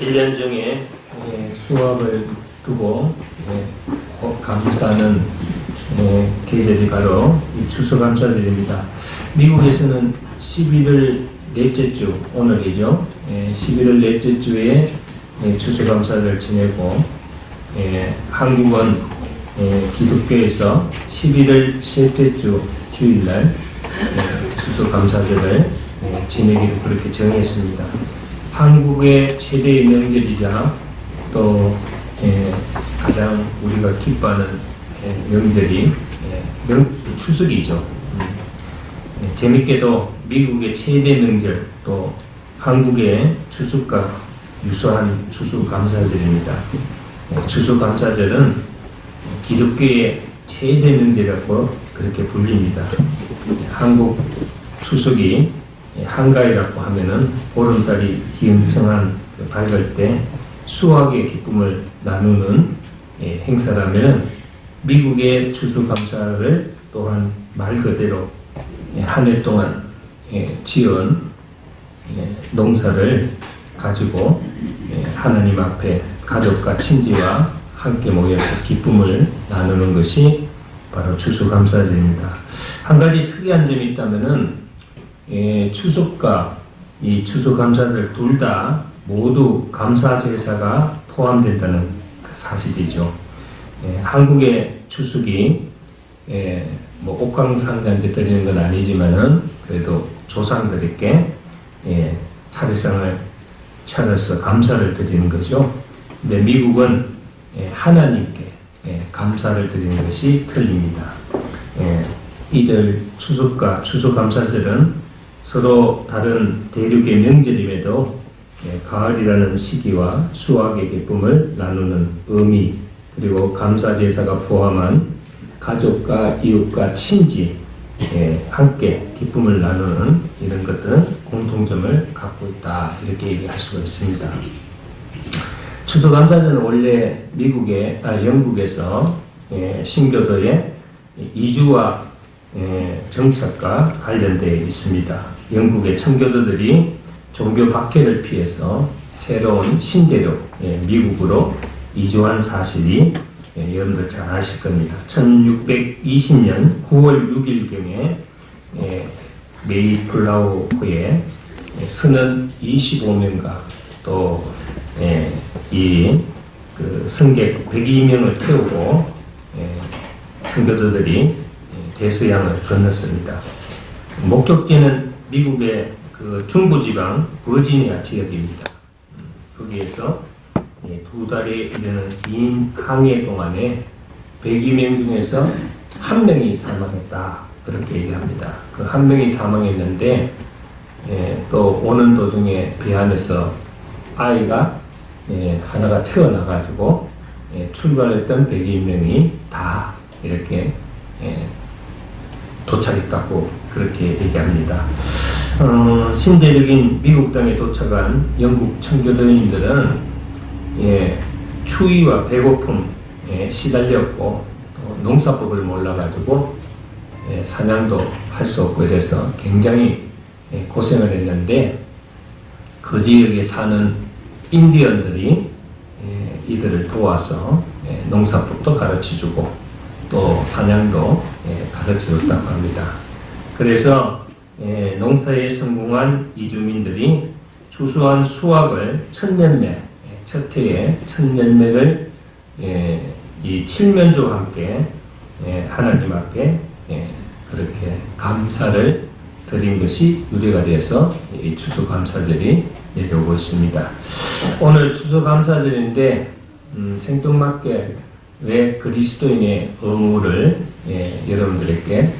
1년 중에 예, 수학을 두고 예, 어, 감사하는 예, 계절이 바로 이 추수감사절입니다. 미국에서는 11월 넷째 주 오늘이죠. 예, 11월 넷째 주에 예, 추수감사절 지내고 예, 한국은 예, 기독교에서 11월 셋째 주 주일날 예, 추수감사절을 예, 지내기로 그렇게 정했습니다. 한국의 최대의 명절이자 또 예, 가장 우리가 기뻐하는 예, 명절이 예, 명, 추석이죠. 음. 예, 재밌게도 미국의 최대 명절 또 한국의 추석과 유사한 추수감사절입니다. 예, 추수감사절은 기독교의 최대 명절이라고 그렇게 불립니다. 예, 한국 추석이 예, 한가위라고 하면은 보름달이 그 밝을 때 수학의 기쁨을 나누는 예, 행사라면 미국의 추수감사를 또한 말 그대로 예, 한해 동안 예, 지은 예, 농사를 가지고 예, 하나님 앞에 가족과 친지와 함께 모여서 기쁨을 나누는 것이 바로 추수감사절입니다. 한 가지 특이한 점이 있다면은 예, 추석과 이 추수감사절 둘 다 모두 감사 제사가 포함된다는 그 사실이죠. 예, 한국의 추석이 예, 뭐 옥강상자한테 드리는 건 아니지만은 그래도 조상들에게 예, 차례상을 차려서 감사를 드리는 거죠. 근데 미국은 예, 하나님께 예, 감사를 드리는 것이 틀립니다. 예, 이들 추석과 추수감사절은 서로 다른 대륙의 명절임에도 예, 가을이라는 시기와 수확의 기쁨을 나누는 의미 그리고 감사 제사가 포함한 가족과 이웃과 친지 예, 함께 기쁨을 나누는 이런 것들은 공통점을 갖고 있다 이렇게 얘기할 수가 있습니다. 추수감사절은 원래 미국의 아, 영국에서 예, 신교도의 이주와 예, 정착과 관련되어 있습니다. 영국의 청교도들이 종교 박해를 피해서 새로운 신대륙 예, 미국으로 이주한 사실이 예, 여러분들 잘 아실 겁니다. 1620년 9월 6일경에 예, 메이플라우호에 선원 25명과 또 예, 이그 승객 102명을 태우고 예, 청교도들이 예, 대서양을 건넜습니다. 목적지는 미국의 그 중부지방 버지니아 지역입니다. 음, 거기에서 예, 두 달에 이르는 긴 항해 동안에 102명 중에서 한 명이 사망했다. 그렇게 얘기합니다. 그 한 명이 사망했는데 예, 또 오는 도중에 배 안에서 아이가 예, 하나가 태어나가지고 예, 출발했던 102명이 다 이렇게 예, 도착했다고 그렇게 얘기합니다. 어, 신대륙인 미국 땅에 도착한 영국 청교도인들은 예, 추위와 배고픔에 시달렸고 또 농사법을 몰라가지고 예, 사냥도 할 수 없고 이래서 굉장히 예, 고생을 했는데 그 지역에 사는 인디언들이 예, 이들을 도와서 예, 농사법도 가르쳐주고 또 사냥도 예, 가르쳐줬다고 합니다. 그래서 예, 농사에 성공한 이주민들이 추수한 수확을 천년매, 예, 첫 해에 천년매를 예, 이 칠면조와 함께 예, 하나님 앞에 예, 그렇게 감사를 드린 것이 유래가 되어서 이 추수감사절이 내려오고 있습니다. 오늘 추수감사절인데 음, 생뚱맞게 왜 그리스도인의 의무를 예, 여러분들에게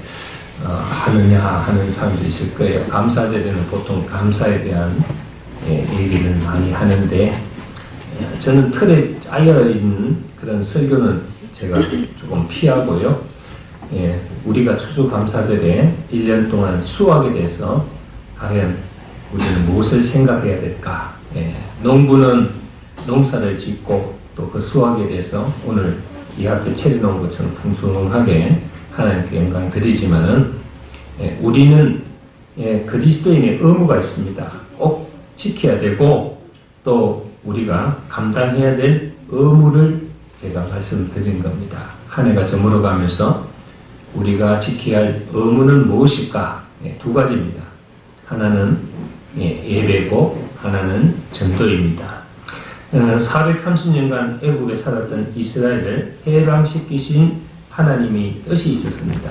어, 하느냐 하는 사람들이 있을 거예요. 감사절에는 보통 감사에 대한 예, 얘기를 많이 하는데 예, 저는 틀에 짜여 있는 그런 설교는 제가 조금 피하고요. 예, 우리가 추수감사절에 1년 동안 수확에 대해서 과연 우리는 무엇을 생각해야 될까? 예, 농부는 농사를 짓고 또 그 수확에 대해서 오늘 이 학교 차려놓은 것처럼 풍성하게 하나님께 영광 드리지만은 예, 우리는 예, 그리스도인의 의무가 있습니다. 꼭 지켜야 되고 또 우리가 감당해야 될 의무를 제가 말씀드린 겁니다. 한 해가 저물어 가면서 우리가 지켜야 할 의무는 무엇일까? 예, 두 가지입니다. 하나는 예, 예배고 하나는 전도입니다. 어, 430년간 애국에 살았던 이스라엘을 해방시키신 하나님이 뜻이 있었습니다.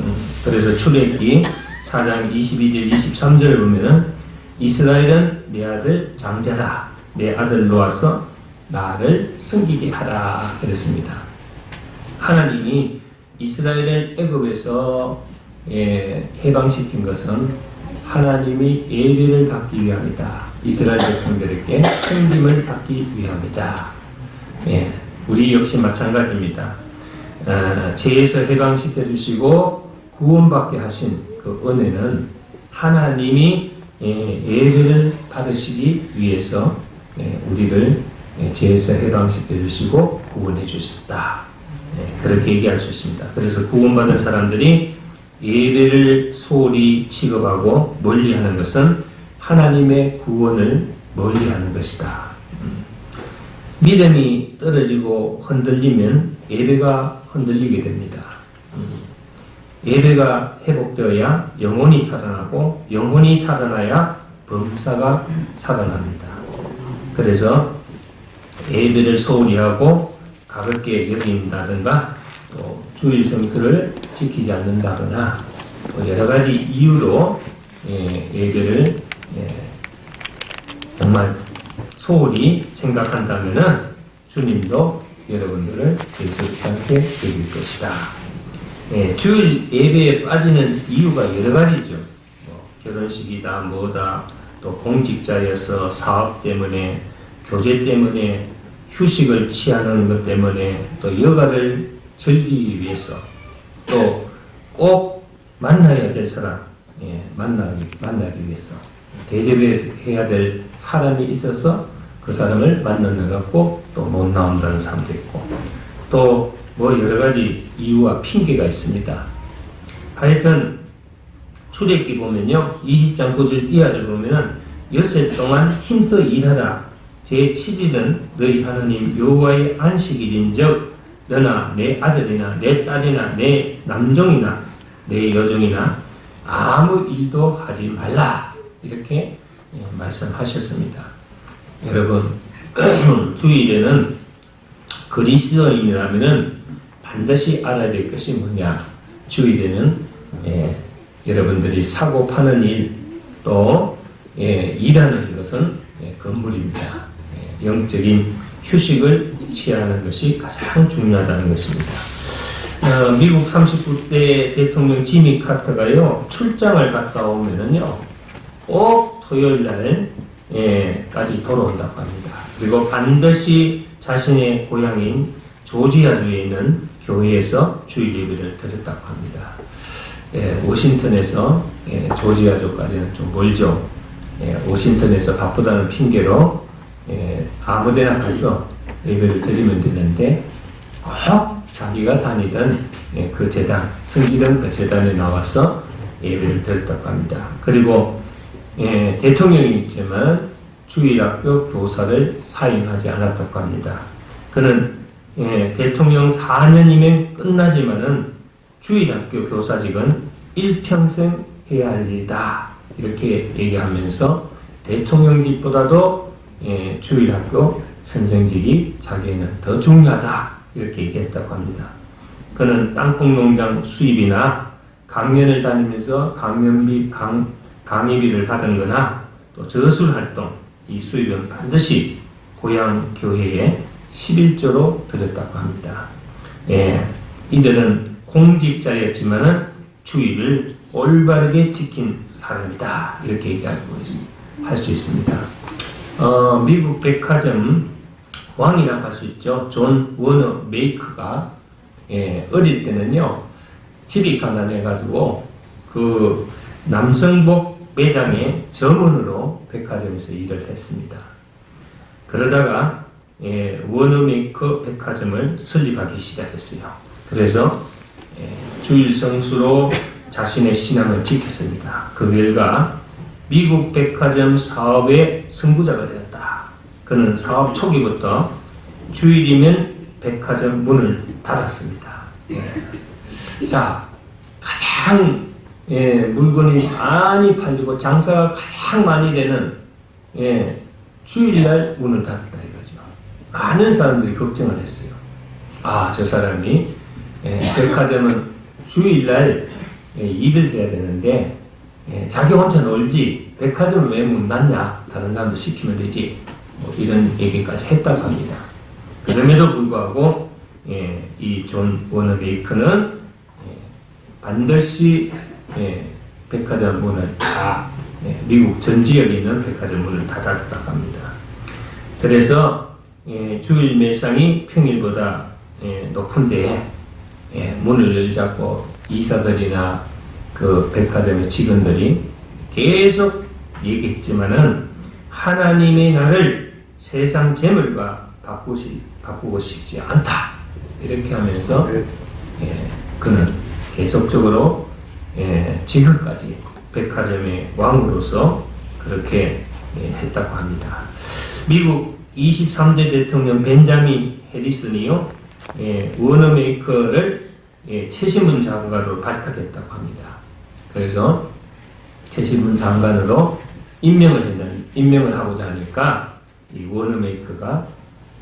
음, 그래서 출애굽기 4장 22절 23절을 보면은 이스라엘은 내 아들 장자라 내 아들 놓아서 나를 섬기게 하라 그랬습니다. 하나님이 이스라엘을 애굽에서 예, 해방시킨 것은 하나님이 예배를 받기 위함이다. 이스라엘 백성들에게 섬김을 받기 위함이다. 예, 우리 역시 마찬가지입니다. 어, 죄에서 해방시켜 주시고 구원받게 하신 그 은혜는 하나님이 예, 예배를 받으시기 위해서 예, 우리를 예, 죄에서 해방시켜 주시고 구원해 주셨다. 예, 그렇게 얘기할 수 있습니다. 그래서 구원받은 사람들이 예배를 소홀히 취급하고 멀리하는 것은 하나님의 구원을 멀리하는 것이다. 음. 믿음이 떨어지고 흔들리면 예배가 흔들리게 됩니다. 음. 예배가 회복되어야 영혼이 살아나고 영혼이 살아나야 범사가 살아납니다. 그래서 예배를 소홀히 하고 가볍게 여긴다든가 또 주일 성수를 지키지 않는다거나 또 여러 가지 이유로 예, 예배를 예, 정말 소홀히 생각한다면은 주님도 여러분들을 않게 여길 것이다. 예, 주일 예배에 빠지는 이유가 여러 가지죠. 뭐 결혼식이다, 뭐다, 또 공직자여서 사업 때문에, 교제 때문에, 휴식을 취하는 것 때문에, 또 여가를 즐기기 위해서, 또 꼭 만나야 될 사람, 예, 만나기, 만나기 위해서, 대접해야 될 사람이 있어서 그 사람을 만나는 갖고 또 못 나온다는 사람도 있고, 또 뭐 여러 가지 이유와 핑계가 있습니다. 하여튼 출애기 보면요. 20장 9절 이하를 보면은 엿새 동안 힘써 일하라. 제 7일은 너희 하나님 여호와의 안식일인즉 너나 내 아들이나 내 딸이나 내 남종이나 내 여종이나 아무 일도 하지 말라. 이렇게 예, 말씀하셨습니다. 여러분 주일에는 그리스도인이라면은 반드시 알아야 될 것이 뭐냐? 주일에는 예, 여러분들이 사고 파는 일, 또 예, 일하는 것은 예, 건물입니다. 예, 영적인 휴식을 취하는 것이 가장 중요하다는 것입니다. 어, 미국 39대 대통령 지미 카터가요 출장을 갔다 오면은요 꼭 토요일 날 예, 까지 돌아온다고 합니다. 그리고 반드시 자신의 고향인 조지아주에 있는 교회에서 주일 예배를 드렸다고 합니다. 예, 워싱턴에서 예, 조지아주까지는 좀 멀죠. 예, 워싱턴에서 바쁘다는 핑계로 예, 아무데나 가서 예배를 드리면 되는데 꼭 자기가 다니던 예, 그 재단, 승기던 그 재단에 나와서 예배를 드렸다고 합니다. 그리고 예, 대통령이 있지만 주일학교 교사를 사임하지 않았다고 합니다. 그는 예, 대통령 4년이면 끝나지만은 주일학교 교사직은 일평생 해야 할 일이다. 이렇게 얘기하면서 대통령직보다도 예, 주일학교 선생직이 자기에는 더 중요하다. 이렇게 얘기했다고 합니다. 그는 땅콩 농장 수입이나 강연을 다니면서 강연비, 강, 강의비를 받은 거나 또 저술 활동, 이 수입은 반드시 고향 교회에 11조로 드렸다고 합니다. 예, 이들은 공직자였지만은 주의를 올바르게 지킨 사람이다. 이렇게 얘기하고 할 수 있습니다. 어, 미국 백화점 왕이라고 할 수 있죠. 존 워너 메이커가 예, 어릴 때는요 집이 가난해가지고 그 남성복 매장의 점원으로 백화점에서 일을 했습니다. 그러다가 예, 워너메이커 백화점을 설립하기 시작했어요. 그래서 예, 주일 성수로 자신의 신앙을 지켰습니다. 그 결과 미국 백화점 사업의 승부자가 되었다. 그는 사업 초기부터 주일이면 백화점 문을 닫았습니다. 예. 자, 가장 예, 물건이 많이 팔리고 장사가 가장 많이 되는 예, 주일날 문을 닫았다 이거죠. 많은 사람들이 걱정을 했어요. 아, 저 사람이 예, 백화점은 주일날 예, 일을 해야 되는데 예, 자기 혼자 놀지 백화점 왜 문 닫냐? 다른 사람도 시키면 되지. 뭐 이런 얘기까지 했다고 합니다. 그럼에도 불구하고 예, 이존 워너메이커는 예, 반드시 예, 백화점 문을 다 예, 미국 전 지역에 있는 백화점 문을 닫았다고 합니다. 그래서 예, 주일 매상이 평일보다 예, 높은데 예, 문을 열자고 이사들이나 그 백화점의 직원들이 계속 얘기했지만은 하나님의 나를 세상 재물과 바꾸시, 바꾸고 싶지 않다. 이렇게 하면서 예, 그는 계속적으로 예, 지금까지 백화점의 왕으로서 그렇게 예, 했다고 합니다. 미국 23대 대통령 벤자민 해리슨이요, 예, 워너메이커를 예, 최신문 장관으로 발탁했다고 합니다. 그래서 최신문 장관으로 임명을 했는, 임명을 하고자 하니까 이 워너메이커가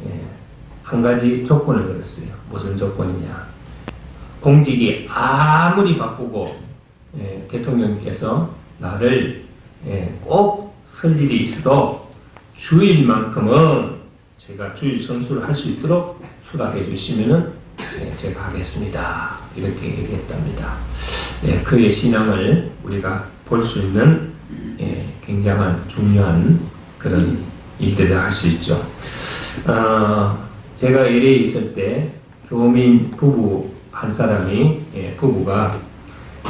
예, 한 가지 조건을 걸었어요. 무슨 조건이냐? 공직이 아무리 바쁘고 예, 대통령께서 나를 예, 꼭쓸 일이 있어도 주일만큼은 제가 주일 성수를 할 수 있도록 수락해 주시면은 예, 제가 하겠습니다. 이렇게 얘기했답니다. 예, 그의 신앙을 우리가 볼 수 있는 예, 굉장한 중요한 그런 일들을 할 수 있죠. 어, 제가 LA에 있을 때 교민 부부 한 사람이 예, 부부가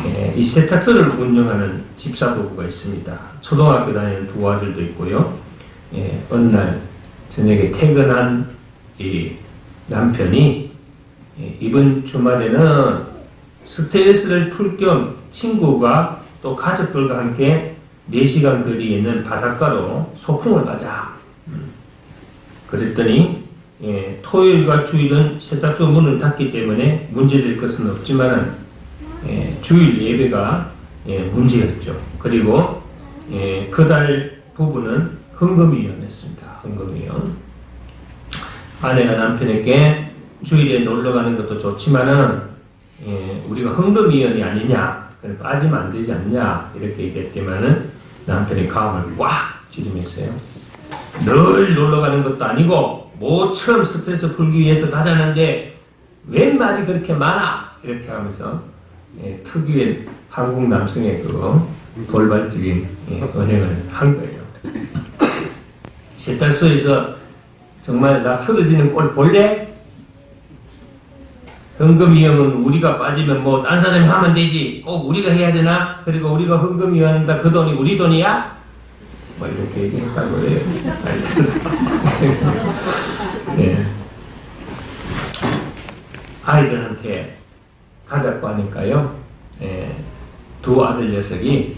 예, 이 세탁소를 운영하는 집사 부부가 있습니다. 초등학교 다니는 두 아들도 있고요. 예, 어느 날 저녁에 퇴근한 이 남편이 예, 이번 주말에는 스트레스를 풀 겸 친구가 또 가족들과 함께 4시간 거리에 있는 바닷가로 소풍을 가자. 음. 그랬더니 예, 토요일과 주일은 세탁소 문을 닫기 때문에 문제될 것은 없지만 예, 주일 예배가 예, 문제였죠. 그리고 예, 그달 부부는 헌금위원이었습니다. 헌금위원. 아내가 남편에게 주일에 놀러 가는 것도 좋지만은 예, 우리가 헌금위원이 아니냐, 빠지면 안 되지 않냐 이렇게 얘기했지만은 남편이 가음을 꽉 찌르면서요. 늘 놀러 가는 것도 아니고 모처럼 스트레스 풀기 위해서 가자는데 웬 말이 그렇게 많아 이렇게 하면서 예, 특유의 한국 남성의 그 돌발적인 예, 언행을 한 거예요. 세탁소에서 정말 나 쓰러지는 꼴 볼래? 헌금위험은 우리가 빠지면 뭐 딴 사람이 하면 되지 꼭 우리가 해야 되나? 그리고 우리가 헌금위원한다 그 돈이 우리 돈이야? 뭐 이렇게 얘기했다고 해요. 네. 아이들한테 가자고 하니까요. 예, 두 아들 녀석이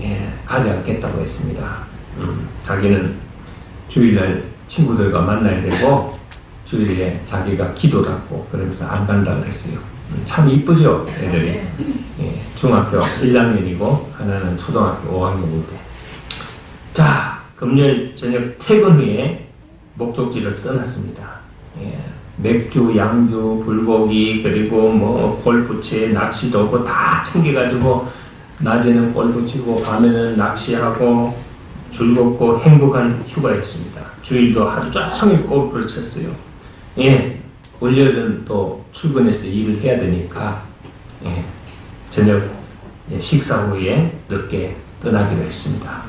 예, 가지 않겠다고 했습니다. 음, 자기는 주일날 친구들과 만나야 되고 주일에 자기가 기도를 하고 그러면서 안 간다 그랬어요. 음, 참 이쁘죠 애들이. 예, 중학교 1학년이고 하나는 초등학교 5학년인데. 자 금요일 저녁 퇴근 후에 목적지를 떠났습니다. 예, 맥주, 양주, 불고기 그리고 뭐 골프채, 낚시도 하고 다 챙겨가지고 낮에는 골프 치고 밤에는 낚시하고 즐겁고 행복한 휴가였습니다. 주일도 하루 종일 골프를 쳤어요. 예, 월요일은 또 출근해서 일을 해야 되니까 예, 저녁 예, 식사 후에 늦게 떠나기로 했습니다.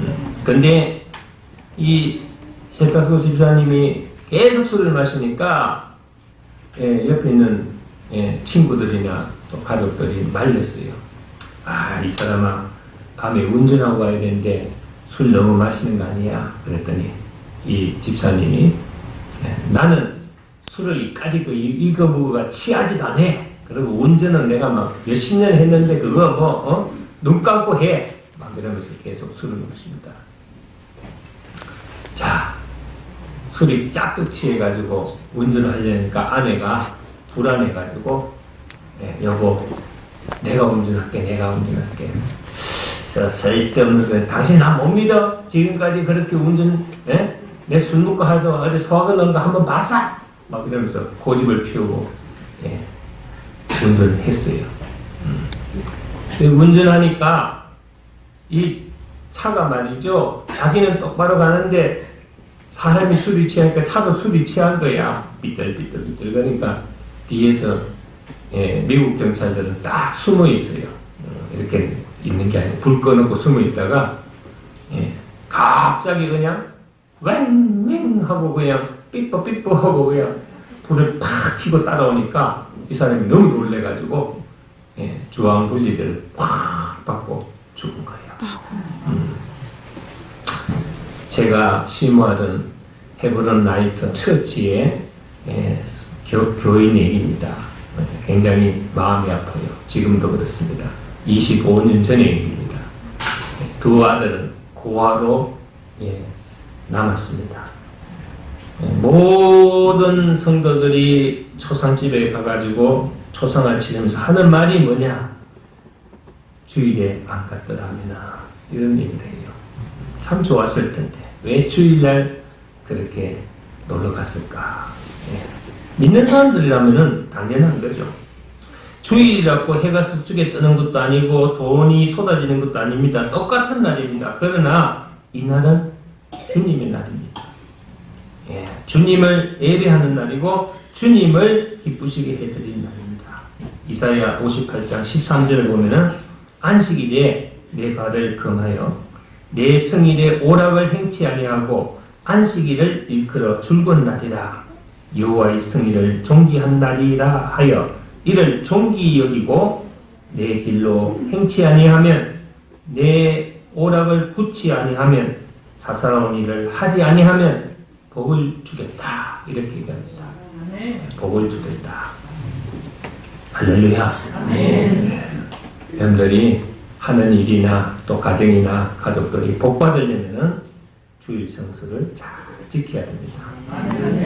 음, 근데 이 세탁소 집사님이 계속 술을 마시니까 예, 옆에 있는 예, 친구들이나 또 가족들이 말렸어요. 아, 이 사람아 밤에 운전하고 가야 되는데 술 너무 마시는 거 아니야? 그랬더니 이 집사님이 예, 나는 술을 이까지 그 이- 이거 뭐가 취하지도 않아. 그리고 운전은 내가 막 몇십 년 했는데 그거 뭐, 어? 눈 감고 해. 막 이러면서 계속 술을 마십니다. 자, 술이 짝뚝 취해가지고 운전을 하려니까 아내가 불안해가지고 예, 여보 내가 운전할게 내가 운전할게 저 쓸데없는 소리 당신 나 못 믿어 지금까지 그렇게 운전 예? 내술 먹고 하도 어제 소화가 넣은 거 한번 봤어? 막 이러면서 고집을 피우고 예, 운전했어요 음. 운전하니까 이 차가 말이죠 자기는 똑바로 가는데 사람이 술이 취하니까 차도 술이 취한 거야 삐뚤삐뚤삐뚤 그러니까 뒤에서 예, 미국 경찰들은 딱 숨어 있어요. 어, 이렇게 있는 게 아니고 불 꺼놓고 숨어 있다가 예, 갑자기 그냥 웽웽 하고 그냥 삐뽀 삐뽀 하고 그냥 불을 팍 켜고 따라오니까 이 사람이 너무 놀래가지고 예, 주황 분리대를 팍 받고 죽은 거예요. 음. 제가 심호하던 헤브론 나이트 처치의 예, 교, 교인 얘기입니다. 예, 굉장히 마음이 아파요. 지금도 그렇습니다. 25년 전의 얘기입니다. 예, 두 아들은 고아로 예, 남았습니다. 예, 모든 성도들이 초상집에 가가지고 초상을 치르면서 하는 말이 뭐냐? 주일에 안 갔더라미나 이런 얘기를 해요. 참 좋았을 텐데 왜 주일날 그렇게 놀러 갔을까? 예. 믿는 사람들이라면은 당연한 거죠. 주일이라고 해가 서쪽에 뜨는 것도 아니고 돈이 쏟아지는 것도 아닙니다. 똑같은 날입니다. 그러나 이 날은 주님의 날입니다. 예, 주님을 예배하는 날이고 주님을 기쁘시게 해드리는 날입니다. 이사야 58장 13절을 보면은 안식일에 내 발을 금하여 내 성일에 오락을 행치 아니하고 안식일을 일컬어 줄곧 날이라 여호와의 승리를 존귀한 날이라 하여 이를 존귀 여기고 내 길로 행치 아니하면 내 오락을 굳지 아니하면 사사로운 일을 하지 아니하면 복을 주겠다 이렇게 얘기합니다. 복을 주겠다. 할렐루야. 여러분들이 하는 일이나 또 가정이나 가족들이 복 받으려면은 주일 성수를 잘 지켜야 됩니다.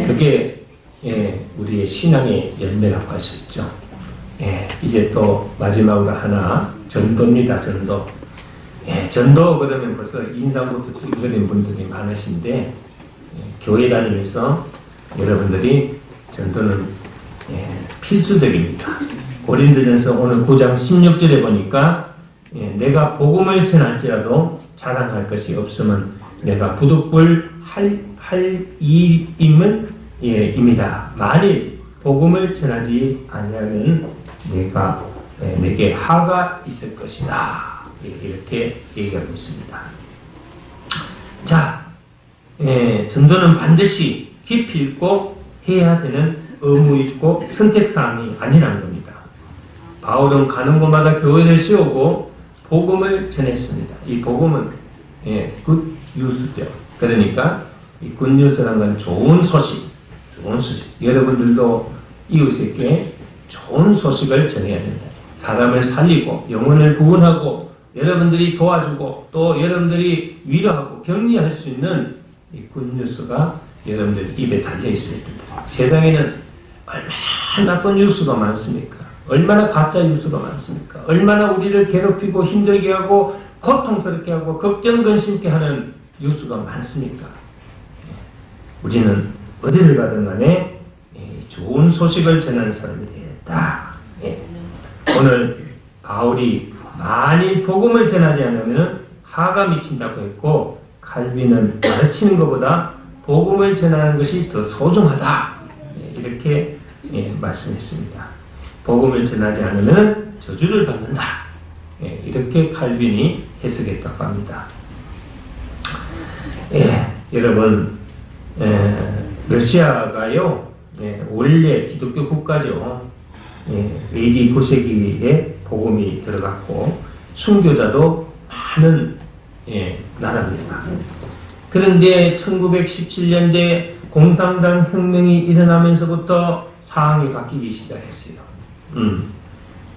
그게 예, 우리의 신앙의 열매라고 할 수 있죠. 예, 이제 또 마지막으로 하나 전도입니다. 전도. 예, 전도 그러면 벌써 인상부터 찌그러진 분들이 많으신데 예, 교회 다니면서 여러분들이 전도는 예, 필수적입니다. 고린도전서 오늘 9장 16절에 보니까 예, 내가 복음을 전할지라도 자랑할 것이 없으면 내가 부득불 할, 할 일임은 예, 입니다. 만일 복음을 전하지 아니하면 내가 예, 내게 하가 있을 것이다. 예, 이렇게 얘기하고 있습니다. 자, 예, 전도는 반드시 깊이 있고 해야 되는 의무 있고 선택사항이 아니라는 겁니다. 바울은 가는 곳마다 교회를 세우고 복음을 전했습니다. 이 복음은 예, 굿 뉴스죠. 그러니까 이 굿 뉴스라는 건 좋은 소식, 좋은 소식. 여러분들도 이웃에게 좋은 소식을 전해야 된다. 사람을 살리고 영혼을 구원하고 여러분들이 도와주고 또 여러분들이 위로하고 격려할 수 있는 이 굿뉴스가 여러분들 입에 달려 있어야 됩니다. 세상에는 얼마나 나쁜 뉴스가 많습니까? 얼마나 가짜 뉴스가 많습니까? 얼마나 우리를 괴롭히고 힘들게 하고 고통스럽게 하고 걱정 근심케 하는 뉴스가 많습니까? 예. 우리는 어디를 가든 간에 예, 좋은 소식을 전하는 사람이 되겠다. 예. 오늘 바울이 많이 복음을 전하지 않으면 하가 미친다고 했고 칼빈은 가르치는 것보다 복음을 전하는 것이 더 소중하다. 예, 이렇게 예, 말씀했습니다. 복음을 전하지 않으면 저주를 받는다. 예, 이렇게 칼빈이 해석했다고 합니다. 예, 여러분, 예, 러시아가요, 예, 원래 기독교 국가죠. 예, AD 9세기에 복음이 들어갔고, 순교자도 많은 예, 나라입니다. 그런데 1917년대 공산당 혁명이 일어나면서부터 상황이 바뀌기 시작했어요. 음,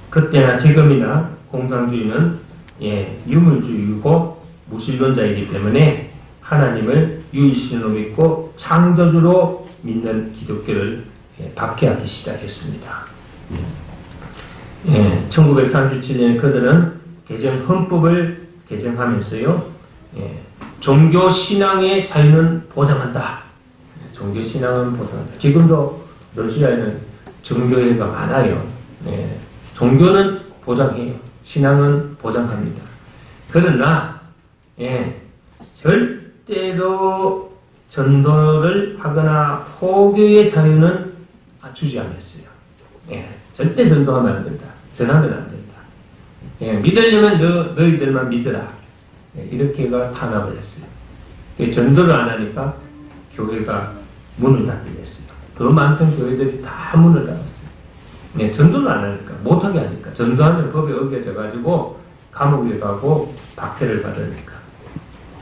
그때나 지금이나 공산주의는 예, 유물주의고 무신론자이기 때문에 하나님을 유일신으로 믿고 창조주로 믿는 기독교를 예, 박해하기 시작했습니다. 예, 1937년에 그들은 개정 헌법을 개정하면서요, 예, 종교 신앙의 자유는 보장한다. 종교 신앙은 보장한다. 지금도 러시아에는 종교회가 많아요. 예, 종교는 보장해요. 신앙은 보장합니다. 그러나 예, 절대로 전도를 하거나 포교의 자유는 주지 않았어요. 예, 절대 전도하면 안 된다. 전하면 안 된다. 예, 믿으려면 너, 너희들만 믿으라. 예, 이렇게가 탄압을 했어요. 예, 전도를 안 하니까 교회가 문을 닫게 됐어요. 더 많던 교회들이 다 문을 닫았어요. 예, 전도를 안 하니까, 못하게 하니까. 전도하면 법에 어겨져가지고 감옥에 가고 박해를 받으니까.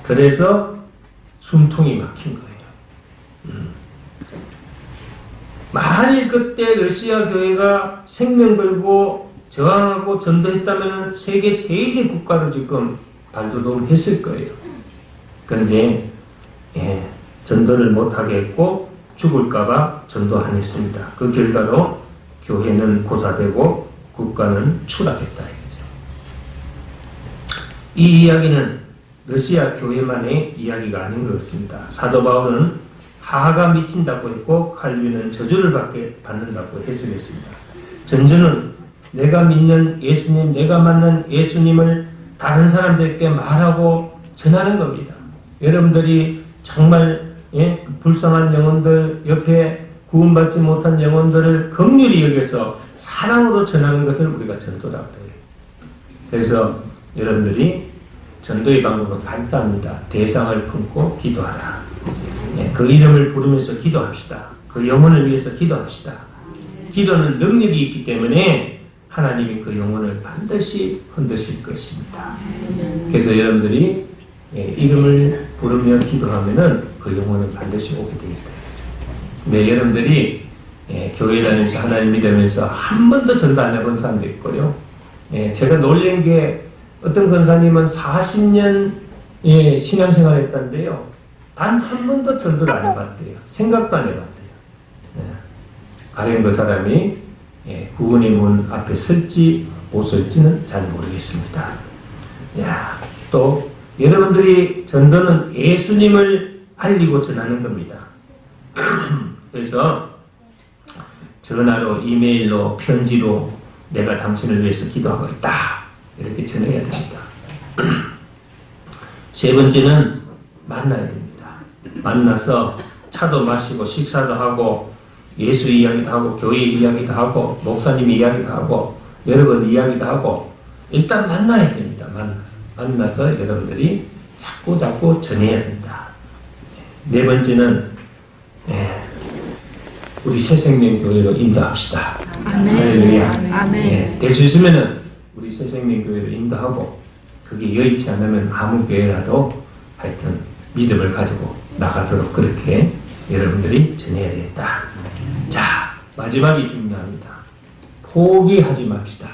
그래서 숨통이 막힌 거예요. 음. 만일 그때 러시아 교회가 생명 걸고 저항하고 전도했다면 세계 제1의 국가로 지금 발돋움 했을 거예요. 그런데 예, 전도를 못하게 했고 죽을까봐 전도 안 했습니다. 그 결과로 교회는 고사되고 국가는 추락했다. 이 이야기는 러시아 교회만의 이야기가 아닌 것 같습니다. 사도 바울은 하하가 미친다고 했고 칼빈은 저주를 받게 받는다고 해석했습니다. 전주는 내가 믿는 예수님, 내가 만난 예수님을 다른 사람들께 말하고 전하는 겁니다. 여러분들이 정말 예, 불쌍한 영혼들 옆에 구원받지 못한 영혼들을 긍휼히 여겨서 사랑으로 전하는 것을 우리가 전도라고 해요. 그래서 여러분들이 전도의 방법은 간단합니다. 대상을 품고 기도하라. 예, 그 이름을 부르면서 기도합시다. 그 영혼을 위해서 기도합시다. 기도는 능력이 있기 때문에 하나님이 그 영혼을 반드시 흔드실 것입니다. 그래서 여러분들이 예, 이름을 부르며 기도하면은 그 영혼은 반드시 오게 됩니다. 네, 여러분들이 예, 교회 다니면서 하나님 믿으면서 한 번도 전도 안 해본 사람도 있고요. 예, 제가 놀란 게 어떤 권사님은 40년 예, 신앙생활 했다는데요. 단 한 번도 전도를 안 해봤대요. 생각도 안 해봤대요. 예. 가령 그 사람이 예, 구원의 문 앞에 설지 못 설지는 잘 모르겠습니다. 야, 또 여러분들이 전도는 예수님을 알리고 전하는 겁니다. 그래서 전화로, 이메일로, 편지로 내가 당신을 위해서 기도하고 있다. 이렇게 전해야 됩니다. 세 번째는 만나야 됩니다. 만나서 차도 마시고 식사도 하고 예수 이야기도 하고 교회 이야기도 하고 목사님 이야기도 하고 여러분 이야기도 하고 일단 만나야 됩니다. 만나서 만나서 여러분들이 자꾸 자꾸 전해야 된다. 네 번째는 예, 우리 새생명 교회로 인도합시다. 할렐루야. 아멘. 예, 될수 있으면은 우리 새생명 교회로 인도하고 그게 여의치 않으면 아무 교회라도 하여튼 믿음을 가지고 나가도록 그렇게 여러분들이 전해야 되겠다. 자, 마지막이 중요합니다. 포기하지 맙시다.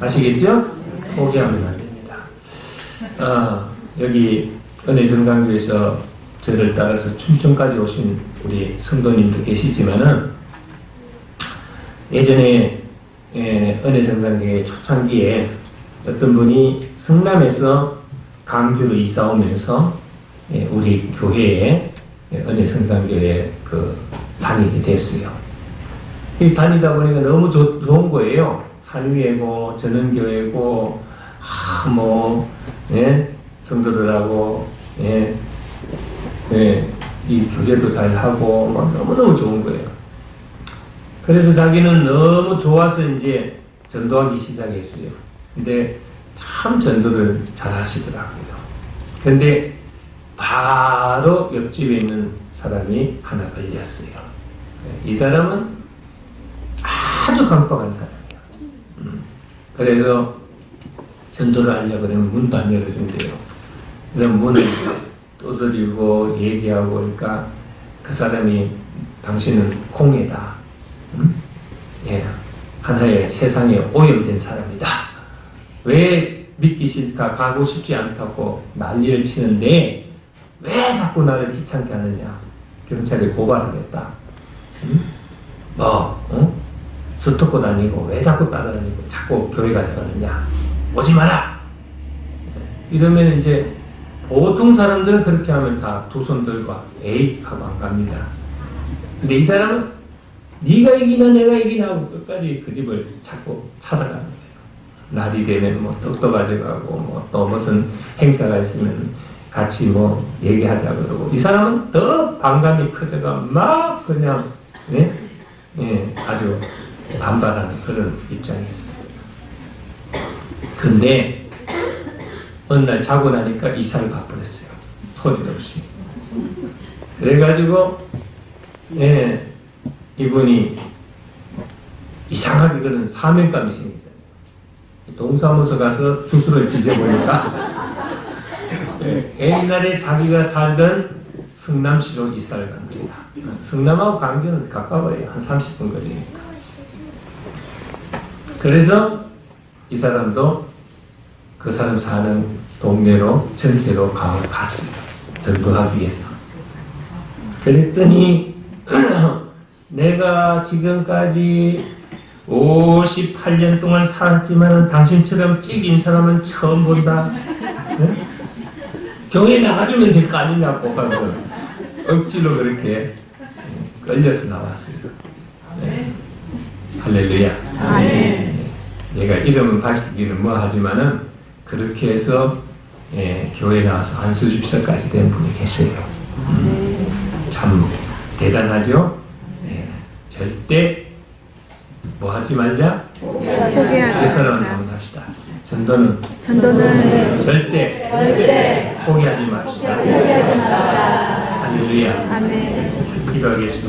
아시겠죠? 포기하면 안 됩니다. 어, 여기 은혜정강교에서 저를 따라서 춘천까지 오신 우리 성도님도 계시지만은 예전에 예, 은혜정강교회 초창기에 어떤 분이 성남에서 강주로 이사 오면서 예, 우리 교회에 예, 은혜성산교회 그 다니게 됐어요. 이 다니다 보니까 너무 좋, 좋은 거예요. 산 위에고 전원교회고 아, 뭐 예, 성도들하고 예, 예, 이 교제도 잘 하고 막 너무너무 좋은 거예요. 그래서 자기는 너무 좋아서 이제 전도하기 시작했어요. 근데 참 전도를 잘 하시더라고요. 근데 바로 옆집에 있는 사람이 하나 걸렸어요. 이 사람은 아주 깜빡한 사람이에요. 음, 그래서 전도를 하려고 그러면 문도 안 열어준대요. 그래서 문을 두드리고 얘기하고 그러니까 그 사람이 당신은 공예다. 음? 예, 하나의 세상에 오염된 사람이다. 왜 믿기 싫다, 가고 싶지 않다고 난리를 치는데 왜 자꾸 나를 귀찮게 하느냐. 경찰에 고발하겠다. 응? 뭐 어? 스토커 다니고 왜 자꾸 따라다니고 자꾸 교회 가져가느냐 오지 마라. 이러면 이제 보통 사람들은 그렇게 하면 다 두 손 들고 에이 하고 안 갑니다. 근데 이 사람은 네가 이기나 내가 이기나 하고 끝까지 그 집을 자꾸 거예요. 날이 되면 뭐 떡도 가져가고 뭐 또 무슨 행사가 있으면 같이 뭐 얘기하자 그러고 이 사람은 더 반감이 커져가 막 그냥 예? 예, 아주 반발하는 그런 입장이었어요. 근데 어느 날 자고 나니까 이사를 가버렸어요. 소리도 없이. 그래가지고 예, 이분이 이상하게 그런 사명감이 생긴다. 동사무소 가서 주소를 뒤져보니까 예, 옛날에 자기가 살던 성남시로 이사를 간 겁니다. 성남하고 광주는 가까워요. 한 30분 거리니까. 그래서 이 사람도 그 사람 사는 동네로 전세로 가, 갔습니다. 전도하기 위해서. 그랬더니 내가 지금까지 58년 동안 살았지만 당신처럼 찌긴 사람은 처음 본다. 네? 교회 나가주면 될 거 아니냐고 하면서 억지로 그렇게 끌려서 나왔습니다. 네. 할렐루야. 네. 내가 이름은 밝히기는 뭐 하지만은 그렇게 해서 예, 교회 나와서 안수집사까지 된 분이 계세요. 음, 참 대단하죠? 예, 절대 뭐 하지 말자. 포기하지 예사람 말자. 합시다. 전도는 전도는 절대 포기하지 맙시다. 할렐루야. 아멘. 기도하겠습니다.